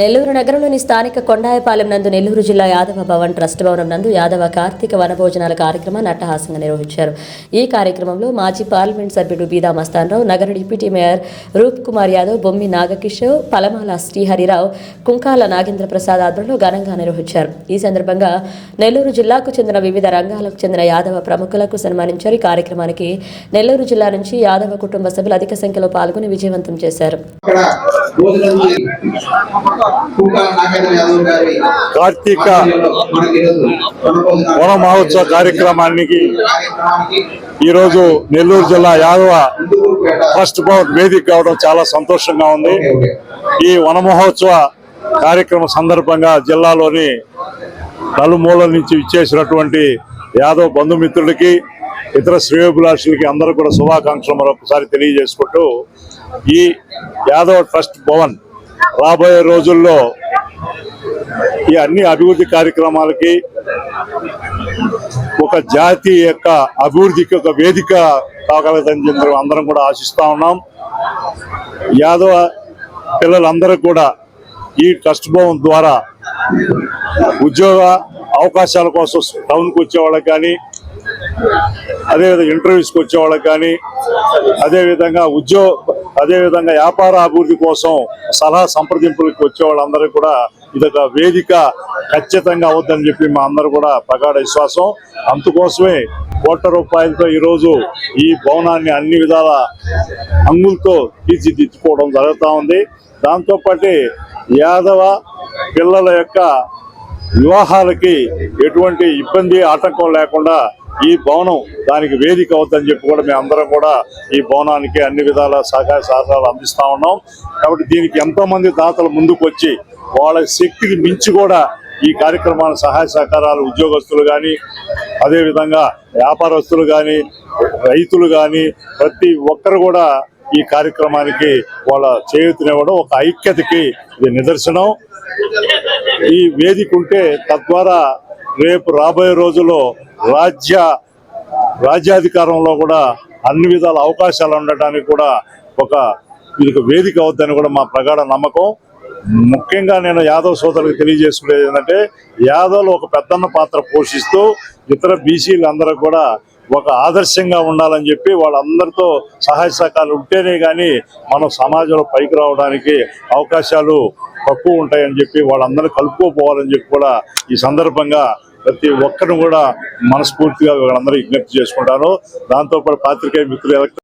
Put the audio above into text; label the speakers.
Speaker 1: నెల్లూరు నగరంలోని స్థానిక కొండాయపాలెం నందు నెల్లూరు జిల్లా యాదవ భవన్ ట్రస్ట్ భవనం నందు యాదవ కార్తీక వనభోజనాల కార్యక్రమాన్ని అట్టహాసంగా నిర్వహించారు. ఈ కార్యక్రమంలో మాజీ పార్లమెంట్ సభ్యుడు బీదా మస్తాన్రావు నగర డిప్యూటీ మేయర్ రూప్ కుమార్ యాదవ్ బొమ్మి నాగకిషోర్ పలమాల శ్రీహరిరావు కుంకాల నాగేంద్ర ప్రసాద్ ఆధ్వర్యంలో ఘనంగా నిర్వహించారు. ఈ సందర్భంగా నెల్లూరు జిల్లాకు చెందిన వివిధ రంగాలకు చెందిన యాదవ ప్రముఖులకు సన్మానించారు. ఈ కార్యక్రమానికి నెల్లూరు జిల్లా నుంచి యాదవ కుటుంబ సభ్యులు అధిక సంఖ్యలో పాల్గొని విజయవంతం చేశారు.
Speaker 2: కార్తీక వన మహోత్సవ కార్యక్రమానికి ఈరోజు నెల్లూరు జిల్లా యాదవ ఫస్ట్ భవన్ వేదిక కావడం చాలా సంతోషంగా ఉంది. ఈ వన మహోత్సవ కార్యక్రమ సందర్భంగా జిల్లాలోని నలుమూలల నుంచి ఇచ్చేసినటువంటి యాదవ్ బంధుమిత్రులకి ఇతర శ్రేయోభిలాషులకి అందరూ కూడా శుభాకాంక్షలు మరొకసారి తెలియజేసుకుంటూ ఈ యాదవ్ ట్రస్ట్ భవన్ రాబోయే రోజుల్లో ఈ అన్ని అభివృద్ధి కార్యక్రమాలకి ఒక జాతి యొక్క అభివృద్ధికి ఒక వేదిక కాగలదని చెప్పి అందరం కూడా ఆశిస్తా ఉన్నాం. యాదవ పిల్లలందరూ కూడా ఈ ట్రస్ట్ భవన్ ద్వారా ఉద్యోగ అవకాశాల కోసం టౌన్కి వచ్చేవాళ్ళకి కానీ అదేవిధంగా ఇంటర్వ్యూస్కి వచ్చేవాళ్ళకి కానీ అదేవిధంగా ఉద్యోగ అదేవిధంగా వ్యాపార అభివృద్ధి కోసం సలహా సంప్రదింపులకు వచ్చే వాళ్ళందరూ కూడా ఇదొక వేదిక ఖచ్చితంగా అవుద్దని చెప్పి మా అందరూ కూడా ప్రగాఢ విశ్వాసం. అందుకోసమే కోట్ల రూపాయలతో ఈరోజు ఈ భవనాన్ని అన్ని విధాల అంగులతో తీర్చిదిద్దుకోవడం జరుగుతూ ఉంది. దాంతోపాటు యాదవ పిల్లల యొక్క వివాహాలకి ఎటువంటి ఇబ్బంది ఆటంకం లేకుండా ఈ భవనం దానికి వేదిక అవుతుందని చెప్పి కూడా మేము అందరం కూడా ఈ భవనానికి అన్ని విధాల సహకార సహకారాలు అందిస్తా ఉన్నాం. కాబట్టి దీనికి ఎంతో మంది దాతలు ముందుకు వచ్చి వాళ్ళ శక్తికి మించి కూడా ఈ కార్యక్రమాల సహాయ సహకారాలు ఉద్యోగస్తులు కానీ అదేవిధంగా వ్యాపారస్తులు కానీ రైతులు కానీ ప్రతి ఒక్కరు కూడా ఈ కార్యక్రమానికి వాళ్ళ చేయూతనివ్వడం ఒక ఐక్యతకి ఇది నిదర్శనం. ఈ వేదిక ఉంటే తద్వారా రేపు రాబోయే రోజుల్లో రాజ్య రాజ్యాధికారంలో కూడా అన్ని విధాల అవకాశాలు ఉండటానికి కూడా ఒక ఇది ఒక వేదిక అవుద్దని కూడా మా ప్రగాఢ నమ్మకం. ముఖ్యంగా నేను యాదవ్ సోదరులకు తెలియజేసుకునేది ఏంటంటే యాదవ్లు ఒక పెద్దన్న పాత్ర పోషిస్తూ ఇతర బీసీలందరూ కూడా ఒక ఆదర్శంగా ఉండాలని చెప్పి వాళ్ళందరితో సహాయ సహకారాలు ఉంటేనే కానీ మనం సమాజంలో పైకి రావడానికి అవకాశాలు తక్కువ ఉంటాయని చెప్పి వాళ్ళందరూ కలుపుకోపోవాలని చెప్పి కూడా ఈ సందర్భంగా ప్రతి ఒక్కరిని కూడా మనస్ఫూర్తిగా వీళ్ళందరూ విజ్ఞప్తి చేసుకుంటాను దాంతోపాటు పాత్రికేయ మిత్రులు